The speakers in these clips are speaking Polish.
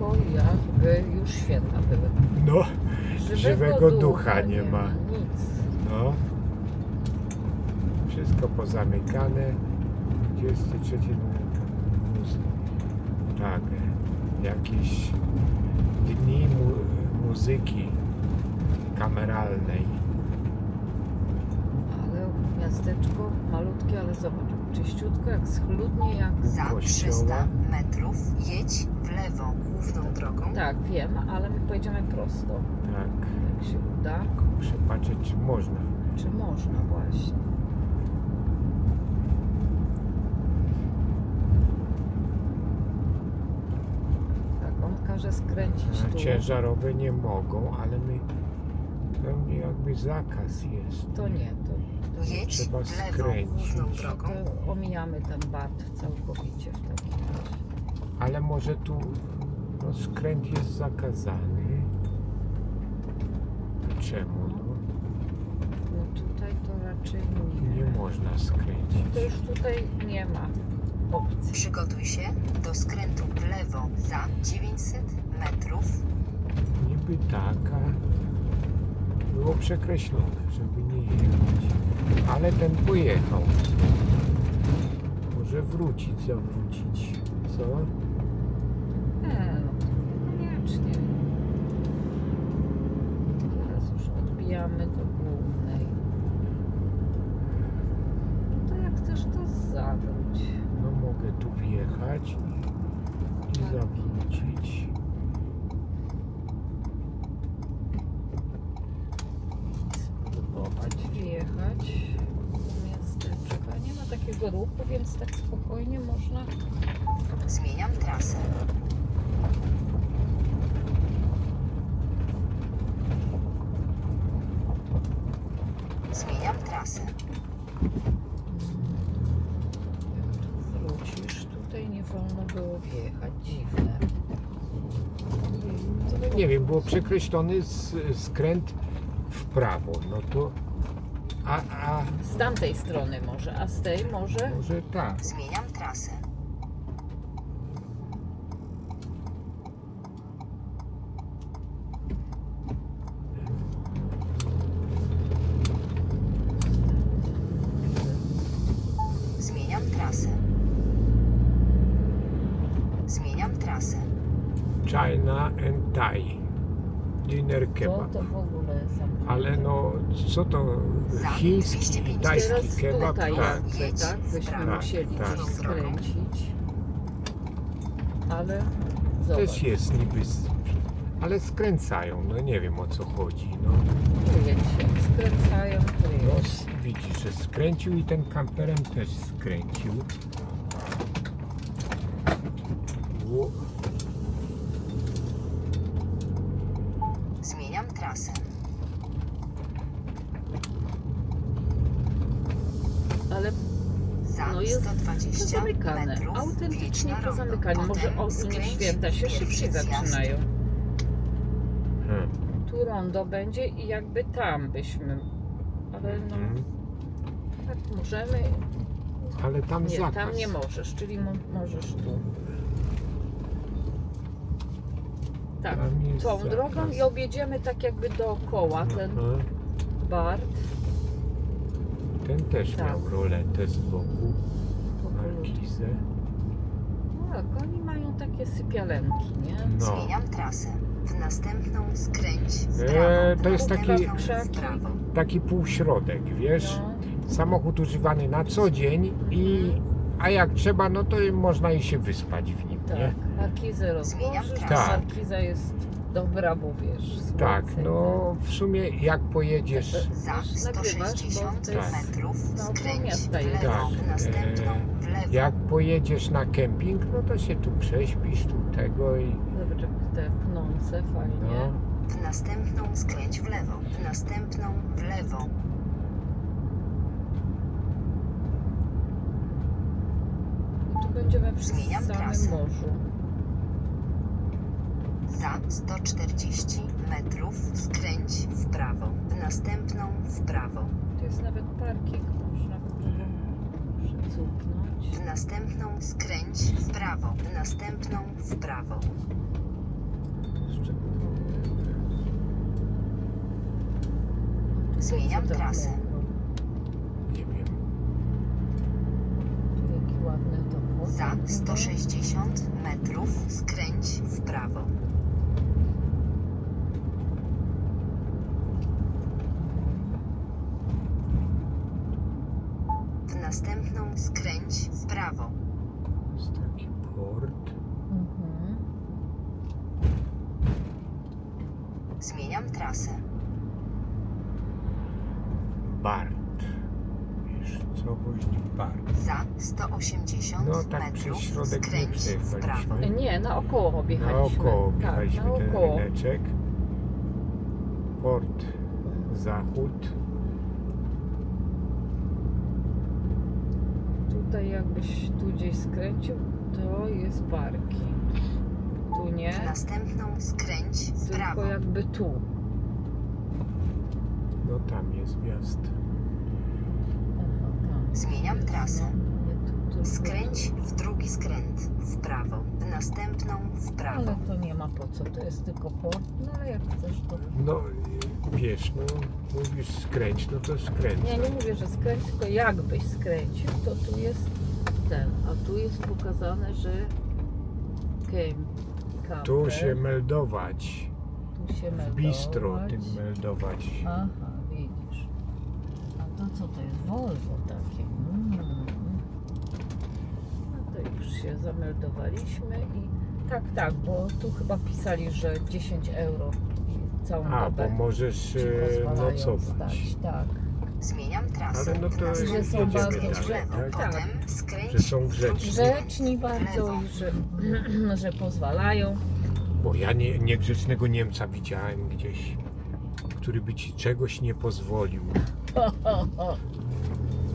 wszystko jakby już święta były. No, Żywego ducha nie ma. Nic. no. Wszystko pozamykane. 23 muzy- Tak, jakieś dni mu, muzyki kameralnej. Ale miasteczko malutkie, ale zobacz, czyściutko, jak schludnie, jak... Za Kościoła. 300 metrów jedź w lewo główną drogą. Tak, wiem, ale my pojedziemy prosto. Tak, Jak się uda, muszę patrzeć czy można. czy można właśnie. Tak, on każe skręcić A tu. ciężarowe nie mogą, ale my tam jakby zakaz jest. To nie, to, to Jedź Trzeba lewo skręcić. główną drogą. To omijamy ten Bart całkowicie w takim razie. Ale może tu no, skręt jest zakazany. A czemu? No, No tutaj to raczej nie. nie można skręcić. To już tutaj nie ma opcji. Przygotuj się do skrętu w lewo za 900 metrów. Niby tak, a było przekreślone, żeby nie jechać. Ale ten pojechał. Może wrócić, zawrócić. Co? Nie, no to niekoniecznie. Teraz już odbijamy do głównej. No to jak chcesz to zawróć. No mogę tu wjechać i, i zawrócić. Wjechać do miasteczka. Nie ma takiego ruchu, więc tak spokojnie można Zmieniam trasę. Zmieniam trasę. Jak tu wrócisz, tutaj nie wolno było wjechać. Dziwne. Nie wiem, było przekreślony s- skręt w prawo. No to. A, a Z tamtej strony może, a z tej może? może tak. Zmieniam trasę. Zmieniam trasę. Zmieniam trasę. China and Thai. Dinner To, kebab. to w ogóle zamknięte. Ale no, co to? Za Chiński, 250. tajski Teraz kebab? tutaj Tak. jakby, tak? Byśmy prawo. musieli Tak, gdzieś tak. skręcić. Ale zobacz. Też jest niby. s- Ale skręcają, no nie wiem o co chodzi. No, jedź, jak skręcają, to no jedź. s- widzisz, że skręcił i ten kamperem też skręcił. Ło- Zmieniam trasę. Ale Za no jest 120 pozamykane. metrów Autentycznie pozamykane. Może skręć święta się szybciej zaczynają. Hmm. Tu rondo będzie i jakby tam byśmy. Ale no, Mhm. tak możemy. Ale tam Nie, zakaz. tam nie możesz, czyli mo możesz tu. Tak, Tam jest tą zakaz. drogą i objedziemy tak jakby dookoła ten Aha. Bart. Ten też Tak. miał roletę z boku, markizę. Tak, oni mają takie sypialenki, nie? No. Zmieniam trasę. W następną skręć w Eee, to jest taki- w prawo. Taki półśrodek, wiesz? No, Samochód używany na co dzień i a jak trzeba, no to można i się wyspać w nim, nie? tak, markizę Zmieniam rozłożysz, trasę. Tak. markiza jest dobra, bo wiesz, Tak, słońce, no w sumie jak pojedziesz, Za Nagrywasz, bo 160 to jest metrów skręć w lewo. Tak, następną w lewo. jak pojedziesz na kemping, no to się tu prześpisz, tu tego i Zobacz, te pnące fajnie. no. W następną skręć w lewo. W następną w lewo. I tu będziemy przy Zmieniam samym trasę. morzu. Za 140 metrów skręć w prawo. W następną w prawo. Tu jest nawet parking, można by było. cupnąć. W następną skręć w prawo. W następną w prawo. Jeszcze Zmieniam trasę. nie wiem. To Za fotel. 160 metrów skręć w prawo. W następną skręć prawo. Jest taki port. Mhm. Zmieniam trasę. Bart. Miejscowość Bart. Za 180 No tak przez metrów środek nie skręć w prawo. przejechaliśmy. Nie, naokoło objechaliśmy. Naokoło tak, jechaliśmy ten naokoło. ryneczek. Port zachód. Tutaj jakbyś tu gdzieś skręcił, to jest parki. Tu nie, następną skręć w prawo. tylko jakby tu. No tam jest wjazd. Aha, tam. Zmieniam trasę. Nie tu, tylko Skręć tu. w drugi skręt w prawo. W następną w prawo. Ale to nie ma po co, to jest tylko port, no ale jak chcesz to... No wiesz, no mówisz skręć, no to skręć. Ja nie mówię, że skręć, tylko jakbyś skręcił, to tu jest ten, a tu jest pokazane, że camper. Tu się meldować. tu się W meldować. bistro tym meldować. Aha, widzisz. A to co to jest? Volvo takie. Mm. No to już się zameldowaliśmy i tak, tak, bo tu chyba pisali, że 10 euro i całą A, bo dobę możesz ci e, pozwalają nocować. stać, tak. Zmieniam trasę. Ale no to w następną Że są jedziemy bardzo dalej, tak? Tak. Potem skręć Że są grzeczni. Grzeczni bardzo i że, że pozwalają. Bo ja nie, niegrzecznego Niemca widziałem gdzieś, który by ci czegoś nie pozwolił.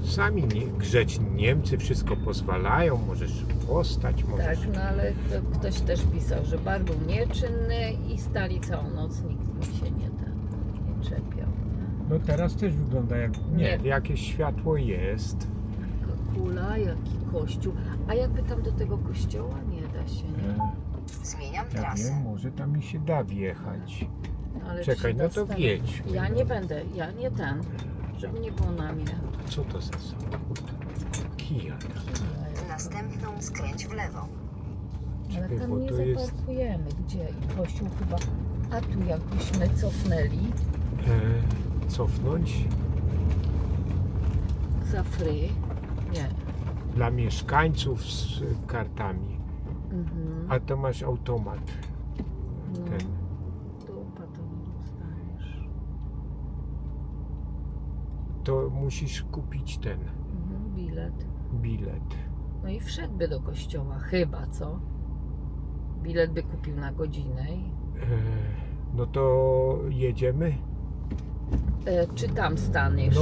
Sami nie, grzeczni Niemcy wszystko pozwalają, możesz postać, tak, możesz... no ale to ktoś też pisał, że bar był nieczynny i stali całą noc, nikt mi się nie, ten, nie czepiał. No teraz też wygląda jak... Nie, Nie. jakieś światło jest. Jaka kula, jaki kościół. A jakby tam do tego kościoła nie da się, nie? E, Zmieniam Ja trasę. wiem, może tam mi się da wjechać. Ale Czekaj, no to dostanę- wjedź. Ja nie będę, ja nie ten, żeby nie było na mnie. Co to za samochód? Kia. Następną skręć w lewo. Ale Czekaj, tam nie to jest... zaparkujemy. Gdzie? I kościół chyba. A tu jakbyśmy cofnęli E, cofnąć za free. Nie. dla mieszkańców z kartami. Mhm. A to masz automat. No. Ten. Dupa to nie dostaniesz. To musisz kupić ten Mhm, bilet. bilet. No i wszedłby do kościoła, chyba, co? Bilet by kupił na godzinę. i- E, no to jedziemy? E, czy tam staniesz? No,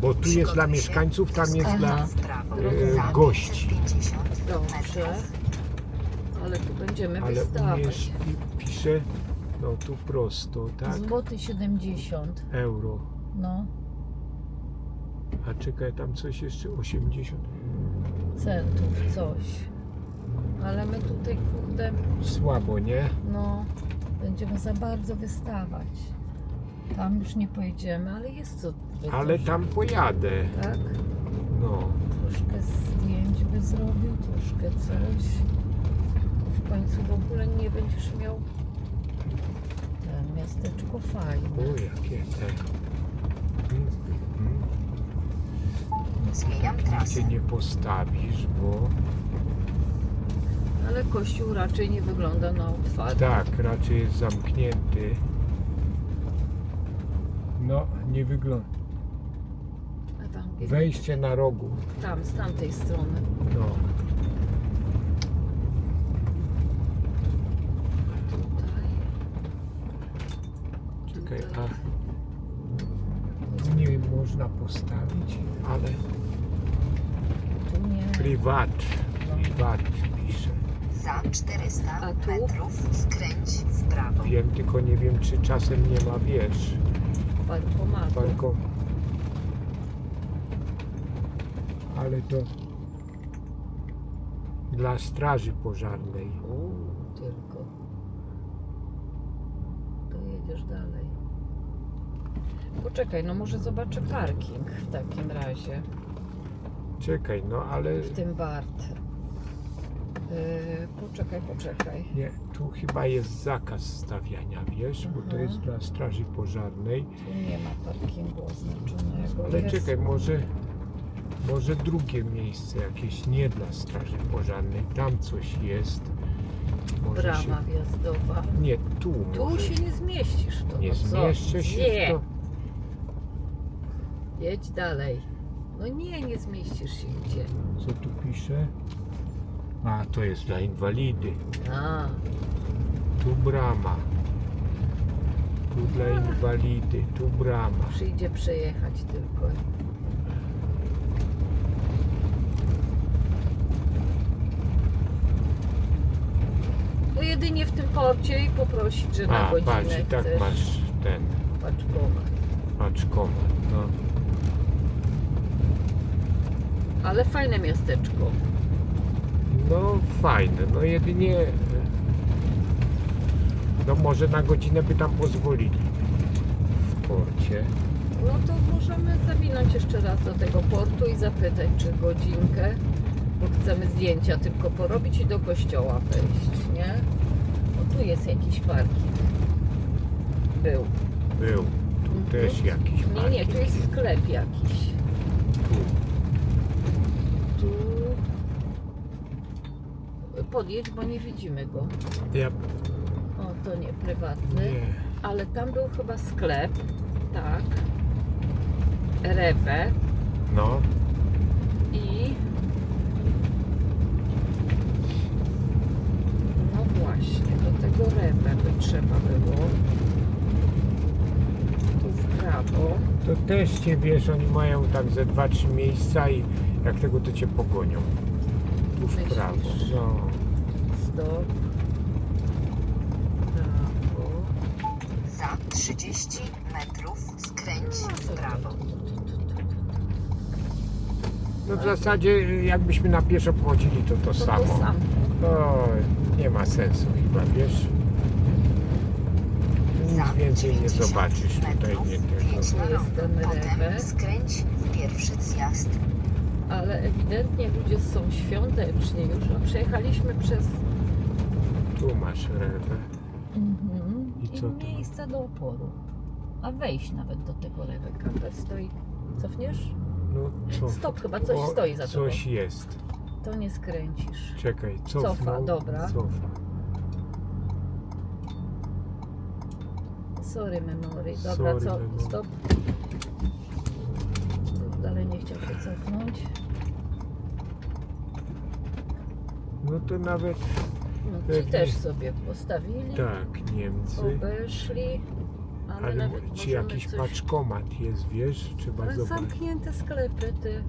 bo tu jest dla mieszkańców, tam jest dla... e, gości. 550 Dobrze. Ale tu będziemy Ale wystawać. i pisze, no tu prosto, tak? Złoty 70. Euro. No, A czekaj, tam coś jeszcze 80. centów, coś. Ale my tutaj, kurde, Słabo, nie? no, będziemy za bardzo wystawać. Tam już nie pojedziemy, ale jest co. Ale tam pojadę. Tak? No. Troszkę zdjęć by zrobił, troszkę coś. W końcu w ogóle nie będziesz miał. Te miasteczko fajne. O, jakie te. Mm, mm. Zmieniam trasę. Cię nie postawisz, bo Ale kościół raczej nie wygląda na otwarty. tak, raczej jest zamknięty. No, nie wygląda. Ewangelia. Wejście na rogu. Tam, z tamtej strony. No. Tutaj. Czekaj, a tu nie można postawić, ale Tu nie. prywat. Prywat pisze. Za 400 A tu? metrów skręć w prawo. Wiem, tylko nie wiem, czy czasem nie ma, wiesz, Bankomatu. balkon. ale to dla straży pożarnej. Uuu, tylko. To jedziesz dalej. Poczekaj, no może zobaczę parking w takim razie. Czekaj, no ale W tym Bart. Yy, poczekaj, poczekaj. nie, tu chyba jest zakaz stawiania, wiesz, bo to jest dla straży pożarnej. Tu nie ma parkingu oznaczonego. Ale jest... czekaj, może, może drugie miejsce jakieś nie dla straży pożarnej, tam coś jest. Może Brama się... wjazdowa. Nie, tu Tu może. się nie zmieścisz w to. Nie no co? zmieszczę się Nie. w to. Jedź dalej. No nie, nie zmieścisz się gdzie. Co tu pisze? A, to jest dla inwalidy. A, Tu brama. Tu dla inwalidy, tu brama. przyjdzie przejechać tylko. No jedynie w tym porcie i poprosić, że na A, godzinę patrz, i tak chcesz masz ten paczkować. paczkomat. No. Ale fajne miasteczko. No fajne, no jedynie no może na godzinę by tam pozwolili w porcie. No to możemy zawinąć jeszcze raz do tego portu i zapytać, czy godzinkę, bo chcemy zdjęcia tylko porobić i do kościoła wejść, nie? No tu jest jakiś parking. Był. Był. Tu też jakiś Nie, nie, tu parking jest sklep jakiś. Tu. Tu... Podjedź, bo nie widzimy go. Ja, O, to nie, prywatny. nie. Ale tam był chyba sklep, tak. Rewe No, i... No właśnie, do tego Rewe by trzeba było. Tu w prawo. to też cię wiesz, oni mają tam ze dwa, trzy miejsca i jak tego to cię pogonią. Tu w Myślisz? prawo. No. Stop. Prawo. Za 30 metrów skręć w prawo. no w zasadzie jakbyśmy na pieszo pochodzili to to To samo. to samo. To nie ma sensu chyba, wiesz? Za Nic więcej nie 90 zobaczysz tutaj, metrów nie tego. wjedź na rondo. Potem skręć w pierwszy zjazd. Ale ewidentnie ludzie są świątecznie już. No, przejechaliśmy przez Tu masz rewę. Mhm. I co to? miejsca do oporu. A wejść nawet do tego lewe kamper stoi. Cofniesz? No co? Stop, chyba coś stoi za tobą. Coś jest. To nie skręcisz. Czekaj, cofnął. Cofa, dobra. Cofa. Sorry memory. Dobra, Sorry, co? memory. Stop. Dalej nie chciał się cofnąć. No to nawet No, ci Pewnie. też sobie postawili, tak, Niemcy. obeszli. A my Ale nawet czy możemy jakiś coś... paczkomat jest, wiesz? Trzeba Ale zobaczyć. zamknięte sklepy, ty.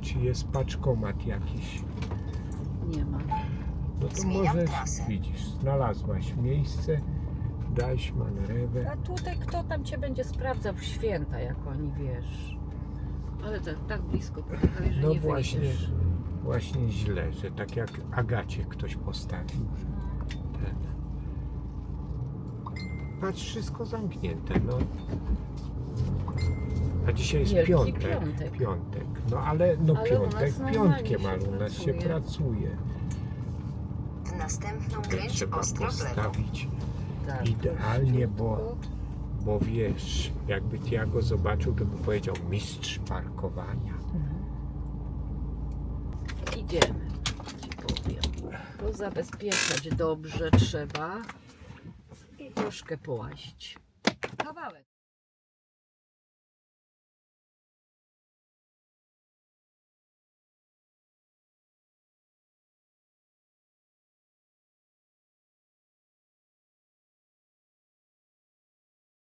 Czy jest paczkomat jakiś. Nie ma. No to Zmieniam możesz, trasę. widzisz, znalazłaś miejsce, Deichmann, Rewe. A tutaj kto tam cię będzie sprawdzał w święta, jak oni wiesz. Ale tak, tak blisko podjechali, że No nie właśnie, wyjdziesz. właśnie źle, że tak jak Agacie ktoś postawił. Ten. Patrz, wszystko zamknięte, no. A dzisiaj jest Wielki piątek, piątek. piątek. No ale no Ale u nas piątek, normalnie piątkiem, się ale u nas się pracuje. następną kręć trzeba ostro w lewo. postawić, Tak, idealnie, bo-. Bo wiesz, jakby ja go zobaczył, to by powiedział mistrz parkowania. Mhm. Idziemy, ci powiem. Bo zabezpieczać dobrze trzeba i troszkę połazić. Kawałek.